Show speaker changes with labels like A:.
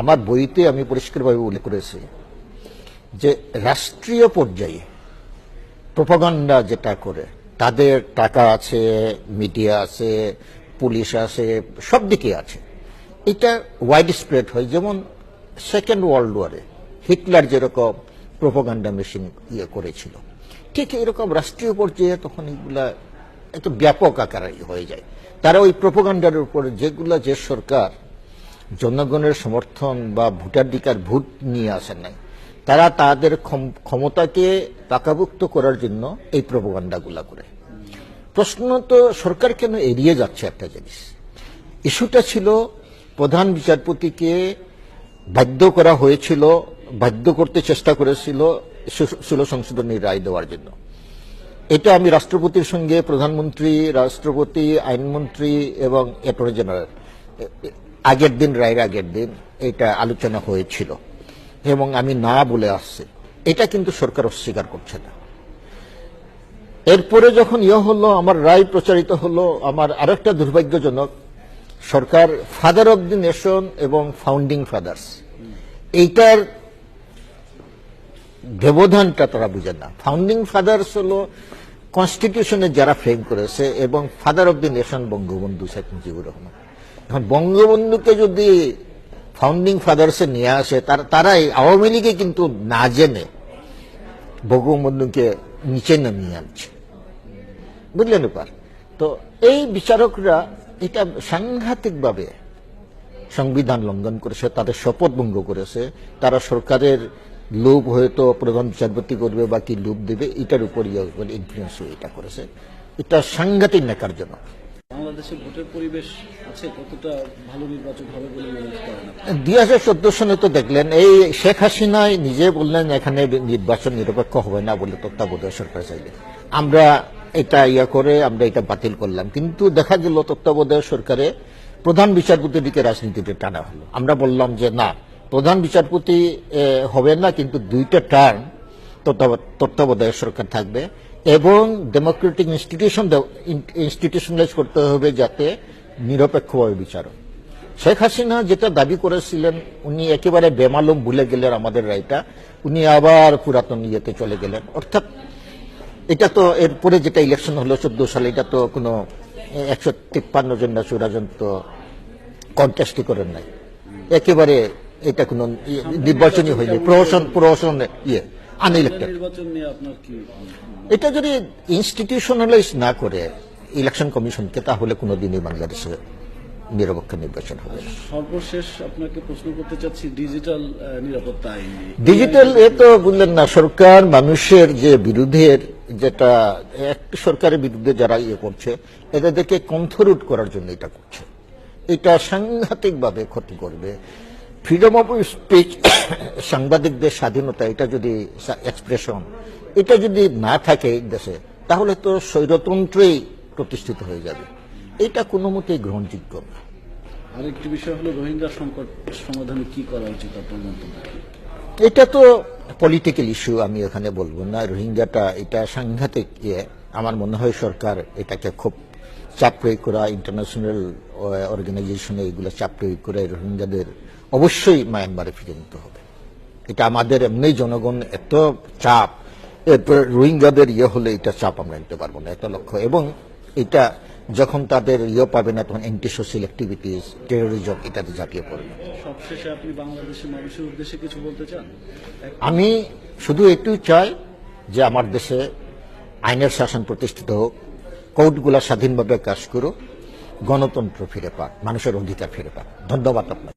A: আমার বইতে আমি পরিষ্কারভাবে উল্লেখ করেছি যে রাষ্ট্রীয় পর্যায়ে প্রপাগান্ডা যেটা করে, তাদের টাকা আছে, মিডিয়া আছে, পুলিশ আছে, সব দিকে আছে। এটা ওয়াইড স্প্রেড হয়। যেমন সেকেন্ড ওয়ার্ল্ড ওয়ারে হিটলার যেরকম প্রোপাগান্ডা মেশিন ইয়ে করেছিল, ঠিক এরকম রাষ্ট্রীয় পর্যায়ে তখন এগুলা একটু ব্যাপক আকারে হয়ে যায়। তারা ওই প্রোপাগান্ডার উপর যেগুলা যে সরকার জনগণের সমর্থন বা ভোটাধিকার ভোট নিয়ে আসেন নাই। তারা তাদের ক্ষম- ক্ষমতাকে পাকাভুক্ত করার জন্য এই প্রোপাগান্ডাগুলা করে। প্রশ্ন তো, সরকার কেন এড়িয়ে যাচ্ছে একটা জিনিস? ইস্যুটা ছিল, প্রধান বিচারপতিকে বাধ্য করা হয়েছিল, বাধ্য করতে চেষ্টা করেছিল ছিল সংশোধনী রায় দেওয়ার জন্য। এটা আমি রাষ্ট্রপতির সঙ্গে প্রধানমন্ত্রী, রাষ্ট্রপতি, আইনমন্ত্রী এবং অ্যাটর্নি জেনারেল আগের দিন, রায়ের আগের দিন এটা আলোচনা হয়েছিল। এবং আমি না বলে আসছি। এটা কিন্তু সরকার অস্বীকার করছে না। এরপরে যখন ইয়ে হলো, আমার রায় প্রচারিত হলো, আমার আরেকটা দুর্ভাগ্যজনক, সরকার ফাদার অব দি নেশন এবং ফাউন্ডিং ফাদার্স এইটার ব্যবধানটা তারা বুঝে না। ফাউন্ডিং ফাদার্স হলো কনস্টিটিউশনে যারা ফ্রেম করেছে এবং father of the nation Bangabandhu Sheikh Mujibur Rahman. এখন বঙ্গবন্ধুকে যদি ফাউন্ডিং ফাদার্সে নিয়ে আসে তারাই আওয়ামী লীগে কিন্তু না জেনে বঙ্গবন্ধুকে নিচে নামিয়ে আনছে। বুঝলেন ব্যাপার? তো এই বিচারকরা এটা সাংঘাতিকভাবে সংবিধান লঙ্ঘন করেছে, তাদের শপথ ভঙ্গ করেছে, তারা সরকারের লোভ হয়তো প্রধান বিচারপতি করবে বা কি লোভ দেবে, এটার উপর ইনফ্লুয়েন্স এটা করেছে। এটা সাংঘাতিক নেকারজনক
B: বাংলাদেশে ভোটের পরিবেশ আছে কতটা ভালো নির্বাচন হবে বলে মনে করেন
A: দুই হাজার চোদ্দ সনে তো দেখলেন, এই শেখ হাসিনাই নিজে বললেন এখানে নির্বাচন নিরপেক্ষ হবে না বলে তত্ত্বাবধায়ক সরকার চাইলে আমরা এটা ইয়া করে আমরা এটা বাতিল করলাম। কিন্তু দেখা গেল তত্ত্বাবধায়ক সরকারে প্রধান বিচারপতির দিকে রাজনীতিতে টানা হলো। আমরা বললাম যে না, প্রধান বিচারপতি হবে না, কিন্তু দুইটা টার্ম তত্ত্বাবধায়ক সরকার থাকবে। এবং ডেমোক্রেটিক ইনস্টিটিউশন ইনস্টিটিউশনালাইজ করতে হবে যাতে নিরপেক্ষভাবে বিচারক। শেখ হাসিনা যেটা দাবি করেছিলেন, উনি একেবারে বেমালুম ভুলে গেলেন আমাদের রায়টা। উনি আবার পুরাতন ইয়েতে চলে গেলেন। অর্থাৎ এটা তো এরপরে যেটা ইলেকশন হলো চোদ্দ সালে, এটা তো কোনো একশো তিপ্পান্ন জন না চুরাজন তো কন্টেস্টই করেন নাই। একেবারে এটা কোনো নির্বাচনই হয়নি। প্রহসন প্রহসন ইয়ে। আনইলেক্টেড এটা যদি ইনস্টিটিউশনালাইজ না করে ইলেকশন কমিশনকে তাহলে কোনোদিনই বাংলাদেশে নিরপেক্ষ নির্বাচন হবে
B: সর্বশেষ আপনাকে প্রশ্ন করতে চাচ্ছি ডিজিটাল নিরাপত্তা আইন।
A: ডিজিটাল এ তো বললেন না সরকার মানুষের যে বিরোধের যেটা একটি সরকারের বিরুদ্ধে যারা ইয়ে করছে এদেরকে কন্থরুট করার জন্য এটা করছে। এটা সাংঘাতিকভাবে ক্ষতি করবে। ফ্রিডম অফ স্পিচ সাংবাদিকদের স্বাধীনতা এটা যদি এক্সপ্রেশন এটা যদি না থাকে এই দেশে তাহলে তো স্বৈরতন্ত্রই প্রতিষ্ঠিত হয়ে যাবে। এটা কোনো মতেই গ্রহণযোগ্য না।
B: আরেকটি বিষয় হলো রোহিঙ্গা সংকট সমাধানে কি করা উচিত আপনার মন্তব্য?
A: এটা তো পলিটিক্যাল ইস্যু আমি এখানে বলব না। রোহিঙ্গাটা এটা সাংঘাতিক ইয়ে। আমার মনে হয় সরকার এটাকে খুব চাপ প্রয়োগ করা ইন্টারন্যাশনাল অর্গানাইজেশনে এগুলো চাপ প্রয়োগ করে রোহিঙ্গাদের অবশ্যই মায়ানমারে ফিরে নিতে হবে। এটা আমাদের এমনি জনগণ এত চাপ এরপর রোহিঙ্গাদের ইয়ে হলে এটা চাপ আমরা নিতে পারব না এটা লক্ষ্য। এবং এটা যখন তাদের ইয়ে পাবে না তখন অ্যান্টি সোশ্যাল অ্যাক্টিভিটিস টেরোরিজম এটাতে ঝাঁপিয়ে পড়বে
B: সবশেষে আপনি বাংলাদেশের মানুষের উদ্দেশ্যে কিছু বলতে চান?
A: আমি শুধু এটুই চাই যে আমার দেশে আইনের শাসন প্রতিষ্ঠিত হোক কোর্টগুলা স্বাধীনভাবে কাজ করুক গণতন্ত্র ফিরে পাক মানুষের অধিকার ফিরে পাক। ধন্যবাদ আপনার